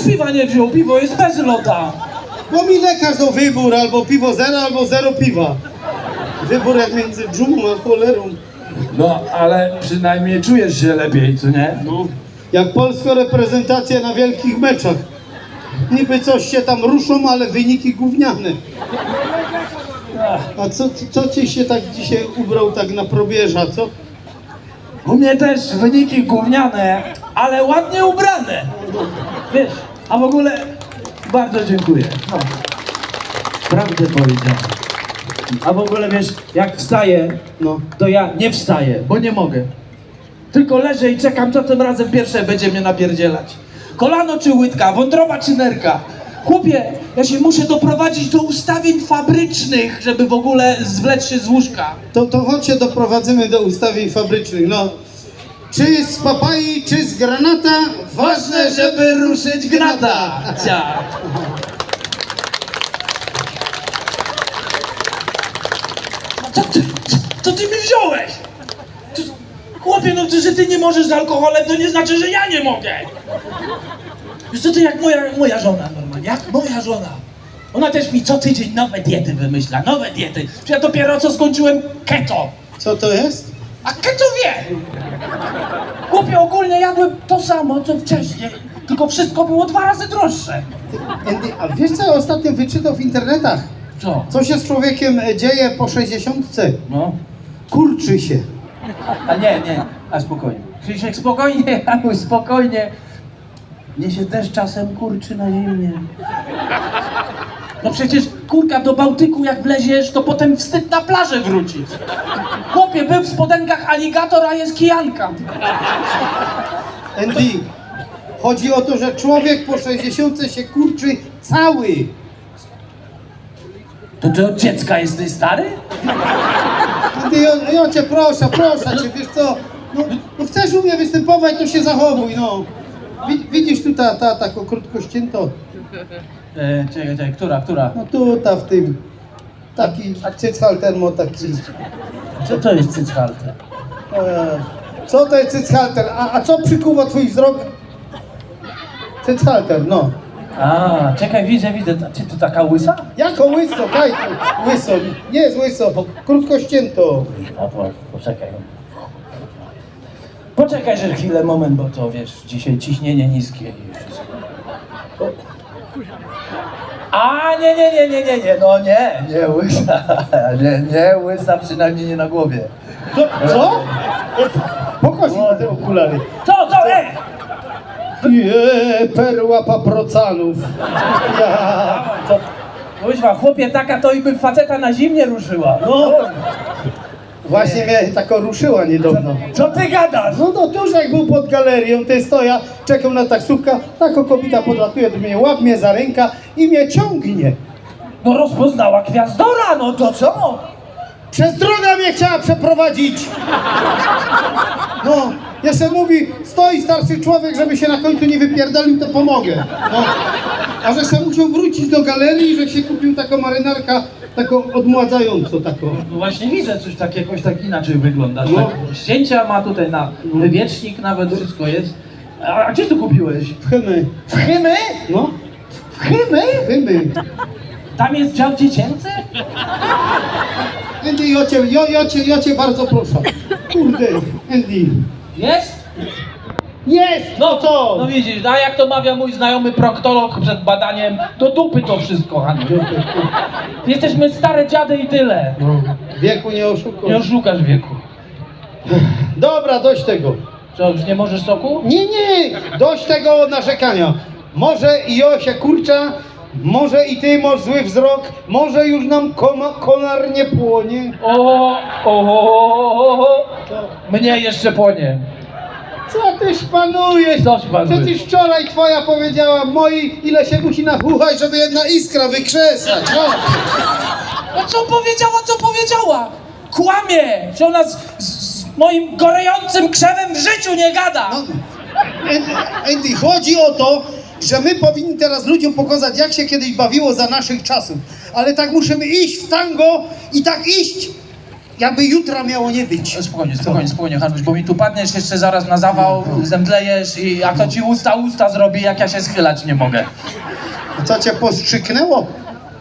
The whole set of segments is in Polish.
Czemuś piwa nie wziął? Piwo jest bez loda. Bo mi lekarz dał wybór, albo piwo zero, albo zero piwa. Wybór jak między dżumą a cholerą. No, ale przynajmniej czujesz się lepiej, co nie? No, jak polska reprezentacja na wielkich meczach. Niby coś się tam ruszą, ale wyniki gówniane. A co, co ci się tak dzisiaj ubrał tak na probierza, co? U mnie też wyniki gówniane, ale ładnie ubrane. Wiesz, a w ogóle bardzo dziękuję. No. Prawdę powiedziałem. A w ogóle wiesz, jak wstaję, No. to ja nie wstaję, bo nie mogę. Tylko leżę i czekam, co tym razem pierwsze będzie mnie napierdzielać. Kolano czy łydka, wątroba czy nerka. Chłopie, ja się muszę doprowadzić do ustawień fabrycznych, żeby w ogóle zwlec się z łóżka. To, to chodźcie doprowadzimy do ustawień fabrycznych, no. Czy z papai, czy z granata, Ważne, żeby ruszyć gnata. Cia. Co ty, co ty mi wziąłeś? Ty, chłopie, no ty, że ty nie możesz z alkoholem, to nie znaczy, że ja nie mogę. Wiesz co, ty jak moja, moja żona normalnie, jak moja żona. Ona też mi co tydzień nowe diety wymyśla, nowe diety. Ja dopiero co skończyłem keto. Co to jest? A keto wie! Chłopie, ogólnie jadłem to samo, co wcześniej, tylko wszystko było dwa razy droższe. Andy, a wiesz co ja ostatnio wyczytał w internetach? Co? Co się z człowiekiem e, dzieje po 60? No. Kurczy się. A nie, nie, a spokojnie. Krzysiek, spokojnie, Janusz, spokojnie. Mnie się też czasem kurczy na zimnie. No przecież kurka do Bałtyku jak wleziesz, to potem wstyd na plażę wrócić. Chłopie, był w spodenkach aligator, a jest kijanka. Andy, chodzi o to, że człowiek po 60 się kurczy cały. To ty od dziecka jesteś stary? Andy, ja, ja cię proszę, proszę cię, wiesz co? No, no chcesz u mnie występować, to się zachowuj, no. Wi- Widzisz tu ta, ta, taką krótko ścięto? E, czekaj, czekaj, która, która? No tu, ta w tym. Taki cychalter, mo taki. Co to jest cychalter? E, Co to jest cychalter? A, a co przykuwa twój wzrok? Cychalter, no. A, czekaj, widzę, widzę. Czy to taka łysa? Jako łyso, kaj tu, łyso. Nie jest łyso, bo krótko ścięto. A po, poczekaj. Poczekaj, że chwilę, moment, bo to wiesz, dzisiaj ciśnienie niskie i wszystko. A nie, nie, nie, nie, nie, nie, no nie, nie łysa, nie, nie łysa, przynajmniej nie na głowie. Co? Co? Pokaż mi te okulary. Co, co, ej! Je, perła paprocanów. Ja. Kuźwa, chłopie, taka to i by faceta na zimnie ruszyła. No. Właśnie mnie taką ruszyła niedawno. Co ty gadasz? No to tuż jak był pod galerią, ty stoja, czekam na taksówkę, taka kobieta podlatuje do mnie, łap mnie za rękę i mnie ciągnie. No rozpoznała gwiazdora, no to co? Przez drogę mnie chciała przeprowadzić. No, jeszcze mówi, stoi starszy człowiek, żeby się na końcu nie wypierdolił, to pomogę. No. A że sam musiał wrócić do galerii, że się kupił taką marynarkę, taką odmładzającą taką. No właśnie widzę coś tak jakoś tak inaczej wygląda. No. Tak, ścięcia ma tutaj na wywiecznik nawet wszystko jest. A, a gdzie tu kupiłeś? W chymy. W Chymy? No, W Chymy? chymy. Tam jest dział dziecięcy? Andy, ja cię, ja, ja, cię, ja cię bardzo proszę. Kurde, Andy. Jest? Jest! No co? No widzisz, a jak to mawia mój znajomy proktolog przed badaniem, do dupy to wszystko, Haniu. Jesteśmy stare dziady i tyle. No, wieku nie Nie oszukuj. oszukasz wieku. Dobra, dość tego. Co, już nie możesz soku? Nie, nie, dość tego narzekania. Może i ja się kurcza, może i ty masz zły wzrok, może już nam koma, konar nie płonie. O, o, o, o, mnie jeszcze płonie. Co tyś panujesz? Coś panujesz. Przecież wczoraj twoja powiedziała moi, ile się musi nachuchać, żeby jedna iskra wykrzesać. No. No co powiedziała, co powiedziała? Kłamie! Że ona z, z, z moim gorejącym krzewem w życiu nie gada! No, Andy, Andy, chodzi o to, że my powinni teraz ludziom pokazać, jak się kiedyś bawiło za naszych czasów. Ale tak musimy iść w tango i tak iść jakby jutra miało nie być. Spokojnie, spokojnie, spokojnie, Hanuś, bo mi tu padniesz jeszcze zaraz na zawał, zemdlejesz i jak to ci usta usta zrobi, jak ja się schylać nie mogę. Co cię postrzyknęło?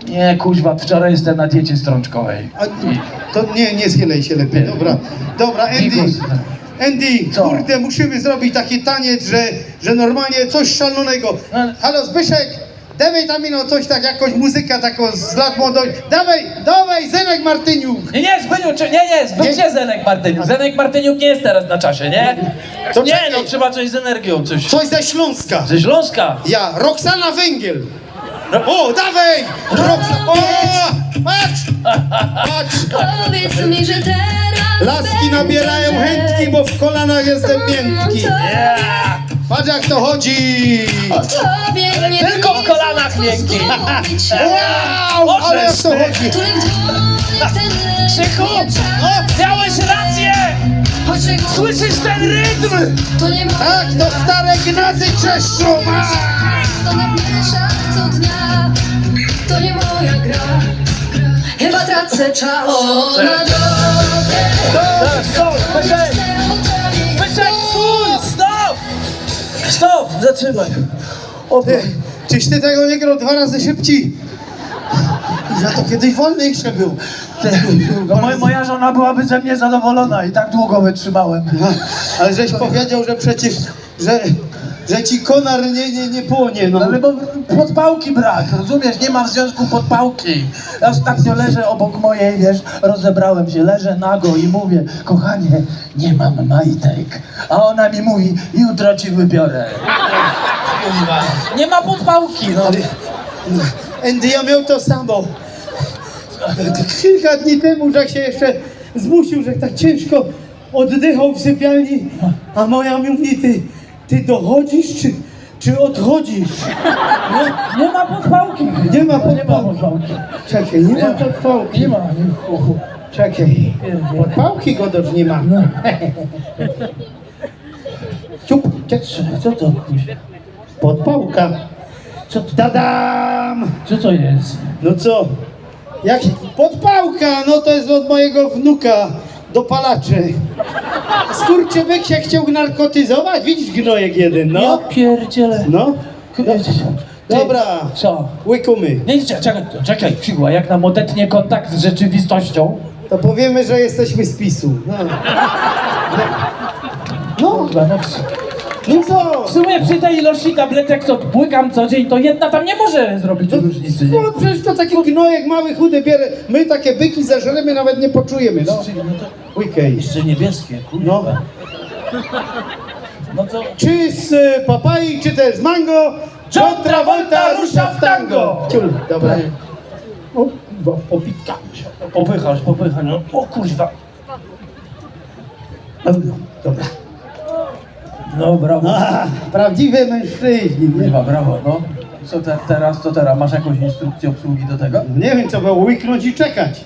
Nie, kuźwa, wczoraj jestem na diecie strączkowej. A, to nie, nie schylej się lepiej, dobra. Dobra, Andy. Andy, Co? kurde, musimy zrobić taki taniec, że, że normalnie coś szalonego. No. Halo, Zbyszek, dawaj tam ino coś tak, jakąś muzykę taką z lat młodości. Dawaj, dawaj, Zenek Martyniuk. Nie, nie, Zbyniu, czy, nie, nie, Zbyniu, Nie. gdzie Zenek Martyniuk? Zenek Martyniuk nie jest teraz na czasie, nie? To nie, czekaj. no trzeba coś z energią, coś. Coś ze Śląska. Ze Śląska. Ja, Roxana Węgiel. No. O, dawaj! Roxana, o, patrz, patrz. Powiedz mi, że teraz Laski nabierają chętki, bo w kolanach jestem miętki. Yeah. Patrz jak to chodzi. O tobie nie Tylko w kolanach miękki. Wow, ale to chodzi. Krzychu, leży o, miałeś rację! Słyszysz ten rytm? to nie ma Tak, to stare gnazy czeszczą. To nie moja gra. Chyba tracę czas O, na drogę Tak, stop, Peszek, Peszek, stój, stop! Stop, zatrzymaj. O, czyś ty tego nie grał dwa razy szybciej? Za to kiedyś wolniejsze był. no, moja, moja żona byłaby ze mnie zadowolona i tak długo wytrzymałem. Ale żeś powiedział, że przecież, że, że ci konar nie, nie, nie płonie, no. Ale bo podpałki brak, rozumiesz? Nie ma w związku podpałki. Ja ostatnio leżę obok mojej, wiesz, rozebrałem się, leżę nago i mówię, kochanie, nie mam majtek. A ona mi mówi, jutro ci wybiorę. Nie ma podpałki, no. Andy, ja miał to samo. Kilka dni temu, że się jeszcze zmusił, że tak ciężko oddychał w sypialni, a moja mówi, ty, ty dochodzisz, czy, czy odchodzisz? No, Nie ma podpałki. nie ma Nie ma podpałki. Czekaj, nie ma podpałki. Nie ma. Nie. Czekaj, podpałki godoż nie ma. Ciup, Co, co to? podpałka. Co to, Tadam! co to jest? No co? Jak podpałka, no to jest od mojego wnuka dopalaczy. Skurczybyk się chciał narkotyzować, widzisz gnojek jeden, Ja no. pierdzielę. No. Ty, Dobra. Co? Łykumy. Nie, czekaj, czekaj, czekaj, Krzyła, jak nam odetnie kontakt z rzeczywistością. To powiemy, że jesteśmy z PiSu. No. No, Kurwa, no no co? w sumie przy tej ilości tabletek, co błykam co dzień, to jedna tam nie może zrobić różnicy, nie? No przecież to taki gnojek mały, chudy bierę. My takie byki zażremy, nawet nie poczujemy, no. Czyli, no to jeszcze niebieskie, No. kurwa. No to... Czy z y, papai, czy też z mango? John Travolta rusza w tango. Ciul, dobra. O, bo popitka. Popychasz, popychasz, no. O kurwa. Dobra. No brawo. A, prawdziwe mężczyźni? Kurwa, brawo, no. Co te, teraz, to teraz? Masz jakąś instrukcję obsługi do tego? Nie wiem, co było łyknąć i czekać.